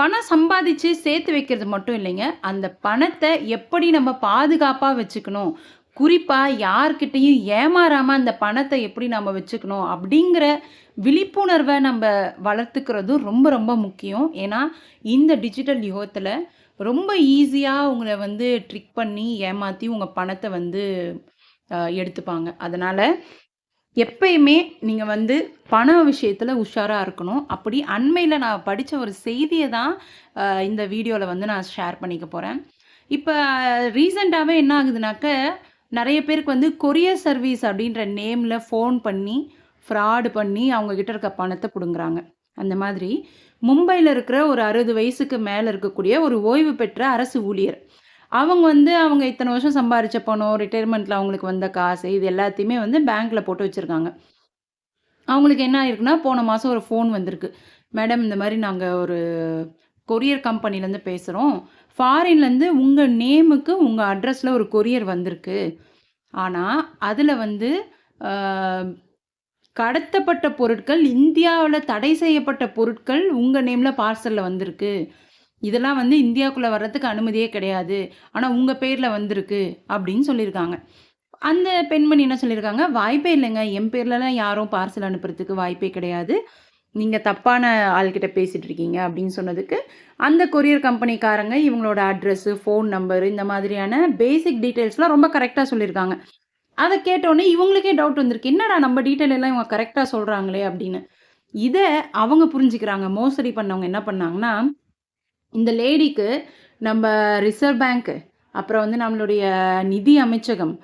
பணம் சம்பாதிச்சு சேர்த்து வைக்கிறது மட்டும் இல்லைங்க. அந்த பணத்தை எப்படி நம்ம பாதுகாப்பாக வச்சுக்கணும்? குறிப்பாக யார்கிட்டயும் ஏமாறாமல் அந்த பணத்தை எப்படி நம்ம வச்சுக்கணும்? அப்படிங்கிற விழிப்புணர்வை நம்ம வளர்த்துக்கிறதும் ரொம்ப ரொம்ப முக்கியம். ஏன்னா இந்த டிஜிட்டல் யுகத்தில் ரொம்ப ஈஸியாக உங்களை வந்து ட்ரிக் பண்ணி ஏமாற்றி உங்கள் பணத்தை வந்து எடுத்துப்பாங்க. அதனால் எப்பயுமே நீங்கள் வந்து பண விஷயத்தில் உஷாராக இருக்கணும். அப்படி அண்மையில் நான் படித்த ஒரு செய்தியை தான் இந்த வீடியோவில் வந்து நான் ஷேர் பண்ணிக்க போகிறேன் இப்போ ரீசெண்டாகவே என்ன ஆகுதுனாக்க நிறைய பேருக்கு வந்து கொரியர் சர்வீஸ் அப்படின்ற நேமில் ஃபோன் பண்ணி ஃப்ராடு பண்ணி அவங்கக்கிட்ட இருக்க பணத்தை பிடுங்குறாங்க அந்த மாதிரி மும்பையில் இருக்கிற ஒரு அறுபது வயசுக்கு மேலே இருக்கக்கூடிய ஒரு ஓய்வு பெற்ற அரசு ஊழியர். அவங்க வந்து அவங்க இத்தனை வருஷம் சம்பாரிச்ச பணம் ரிட்டையர்மெண்ட்டில் அவங்களுக்கு வந்த காசு இது எல்லாத்தையுமே வந்து பேங்க்கில் போட்டு வச்சுருக்காங்க. அவங்களுக்கு என்ன ஆயிருக்குன்னா போன மாதம் ஒரு ஃபோன் வந்திருக்கு. மேடம் இந்த மாதிரி நாங்கள் ஒரு கொரியர் கம்பெனிலேருந்து பேசுகிறோம் ஃபாரின்லேருந்து உங்கள் நேமுக்கு உங்கள் அட்ரஸில் ஒரு கொரியர் வந்திருக்கு. ஆனால் அதில் வந்து கடத்தப்பட்ட பொருட்கள் இந்தியாவில் தடை செய்யப்பட்ட பொருட்கள் உங்கள் நேமில் பார்சலில் வந்திருக்கு. இதெல்லாம் வந்து இந்தியாவுக்குள்ளே வர்றதுக்கு அனுமதியே கிடையாது. ஆனால் உங்கள் பேரில் வந்திருக்கு அப்படின்னு சொல்லியிருக்காங்க. அந்த பெண்மணி என்ன சொல்லியிருக்காங்க? வாய்ப்பே இல்லைங்க. என் பேர்லலாம் யாரும் பார்சல் அனுப்புறதுக்கு வாய்ப்பே கிடையாது. நீங்கள் தப்பான ஆள்கிட்ட பேசிகிட்டு இருக்கீங்க அப்படின்னு சொன்னதுக்கு அந்த கொரியர் கம்பெனிக்காரங்க இவங்களோட அட்ரஸ்ஸு ஃபோன் நம்பர் இந்த மாதிரியான பேசிக் டீட்டெயில்ஸ்லாம் ரொம்ப கரெக்டாக சொல்லியிருக்காங்க. அதை கேட்டோடனே இவங்களுக்கே டவுட் வந்திருக்கு. என்னடா நம்ம டீட்டெயில் எல்லாம் இவங்க கரெக்டாக சொல்கிறாங்களே அப்படின்னு. இதை அவங்க புரிஞ்சுக்கிறாங்க. மோசடி பண்ணவங்க என்ன பண்ணாங்கன்னா இந்த லேடிக்கு நம்ம ரிசர்வ் பேங்க்கு அப்புறம் வந்து நம்மளுடைய நிதி அமைச்சகம்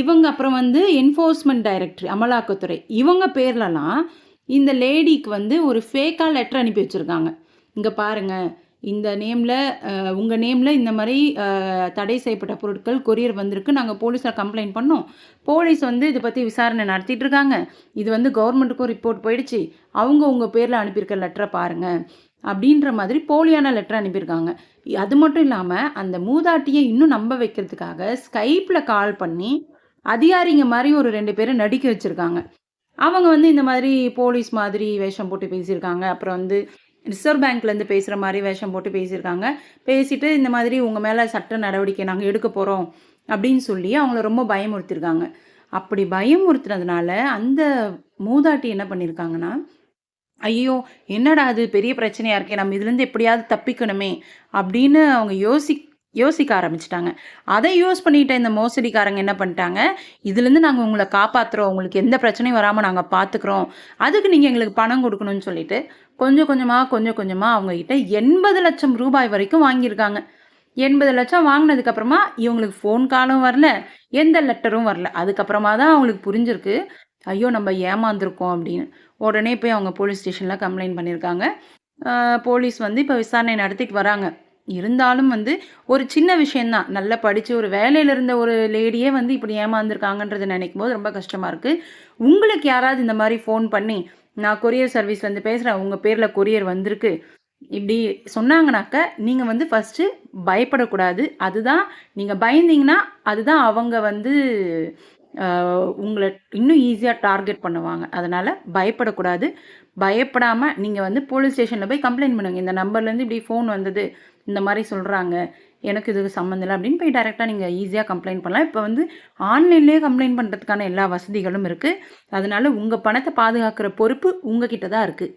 இவங்க அப்புறம் வந்து என்ஃபோர்ஸ்மெண்ட் டைரக்டரி அமலாக்கத்துறை இவங்க பேர்லலாம் இந்த லேடிக்கு வந்து ஒரு ஃபேக்காக லெட்டர் அனுப்பி வச்சுருக்காங்க. இங்கே பாருங்கள் இந்த நேமில் உங்கள் நேமில் இந்த மாதிரி தடை செய்யப்பட்ட பொருட்கள் கொரியர் வந்திருக்கு நாங்கள் போலீஸில் கம்ப்ளைண்ட் பண்ணோம். போலீஸ் வந்து இதை பற்றி விசாரணை நடத்திட்டு இருக்காங்க. இது வந்து கவர்மெண்ட்டுக்கும் ரிப்போர்ட் போயிடுச்சு. அவங்க உங்கள் பேரில் அனுப்பியிருக்க லெட்டரை பாருங்கள் அப்படின்ற மாதிரி போலியான லெட்டர் அனுப்பியிருக்காங்க. அது மட்டும் இல்லாமல் அந்த மூதாட்டியை இன்னும் நம்ப வைக்கிறதுக்காக ஸ்கைப்பில் கால் பண்ணி அதிகாரிங்க மாதிரி ஒரு ரெண்டு பேரும் நடிக்க வச்சுருக்காங்க. அவங்க வந்து இந்த மாதிரி போலீஸ் மாதிரி வேஷம் போட்டு பேசியிருக்காங்க. அப்புறம் வந்து ரிசர்வ் பேங்க்லேருந்து பேசுகிற மாதிரி வேஷம் போட்டு பேசியிருக்காங்க. பேசிட்டு இந்த மாதிரி உங்கள் மேலே சட்ட நடவடிக்கை நாங்கள் எடுக்க போகிறோம் அப்படின்னு சொல்லி அவங்கள ரொம்ப பயமுறுத்திருக்காங்க அப்படி பயமுறுத்துனதுனால அந்த மூதாட்டி என்ன பண்ணியிருக்காங்கன்னா ஐயோ என்னடா அது? பெரிய பிரச்சனையாக இருக்கே. நம்ம இதுலேருந்து எப்படியாவது தப்பிக்கணுமே அப்படின்னு அவங்க யோசி யோசிக்க ஆரம்பிச்சிட்டாங்க. அதை யூஸ் பண்ணிட்ட இந்த மோசடிக்காரங்க என்ன பண்ணிட்டாங்க? இதுலேருந்து நாங்கள் உங்களை காப்பாற்றுறோம் உங்களுக்கு எந்த பிரச்சனையும் வராமல் நாங்கள் பார்த்துக்குறோம் அதுக்கு நீங்கள் எங்களுக்கு பணம் கொடுக்கணும்னு சொல்லிட்டு கொஞ்சம் கொஞ்சமாக கொஞ்சம் கொஞ்சமாக அவங்கக்கிட்ட எண்பது லட்சம் ரூபாய் வரைக்கும் வாங்கியிருக்காங்க. எண்பது லட்சம் வாங்கினதுக்கப்புறமா இவங்களுக்கு ஃபோன் காலும் வரல எந்த லெட்டரும் வரல. அதுக்கப்புறமா தான் அவங்களுக்கு புரிஞ்சிருக்கு. ஐயோ நம்ம ஏமாந்துருக்கோம் அப்படின்னு. உடனே போய் அவங்க போலீஸ் ஸ்டேஷனில் கம்ப்ளைண்ட் பண்ணியிருக்காங்க போலீஸ் வந்து இப்போ விசாரணை நடத்திட்டு வராங்க. இருந்தாலும் வந்து ஒரு சின்ன விஷயந்தான் நல்லா படித்து ஒரு வேலையில் இருந்த ஒரு லேடியே வந்து இப்படி ஏமாந்துருக்காங்கன்றதை நினைக்கும் போது ரொம்ப கஷ்டமாக இருக்குது உங்களுக்கு யாராவது இந்த மாதிரி ஃபோன் பண்ணி நான் கொரியர் சர்வீஸ்லேருந்து பேசுகிறேன் உங்கள் பேரில் கொரியர் வந்திருக்கு. இப்படி சொன்னாங்கனாக்க நீங்கள் வந்து ஃபஸ்ட்டு பயப்படக்கூடாது. அதுதான் நீங்கள் பயந்தீங்கன்னா அதுதான் அவங்க வந்து உங்களை இன்னும் ஈஸியாக டார்கெட் பண்ணுவாங்க. அதனால் பயப்படக்கூடாது. பயப்படாமல் நீங்கள் வந்து போலீஸ் ஸ்டேஷனில் போய் கம்ப்ளைண்ட் பண்ணுங்க. இந்த நம்பர்லேருந்து இப்படி ஃபோன் வந்தது இந்த மாதிரி சொல்கிறாங்க எனக்கு இதுக்கு சம்மந்தம் இல்லை அப்படின்னு போய் டைரெக்டாக நீங்கள் ஈஸியாக கம்ப்ளைண்ட் பண்ணலாம். இப்போ வந்து ஆன்லைன்லேயே கம்ப்ளைண்ட் பண்ணுறதுக்கான எல்லா வசதிகளும் இருக்குது அதனால் உங்கள் பணத்தை பாதுகாக்கிற பொறுப்பு உங்ககிட்ட தான் இருக்குது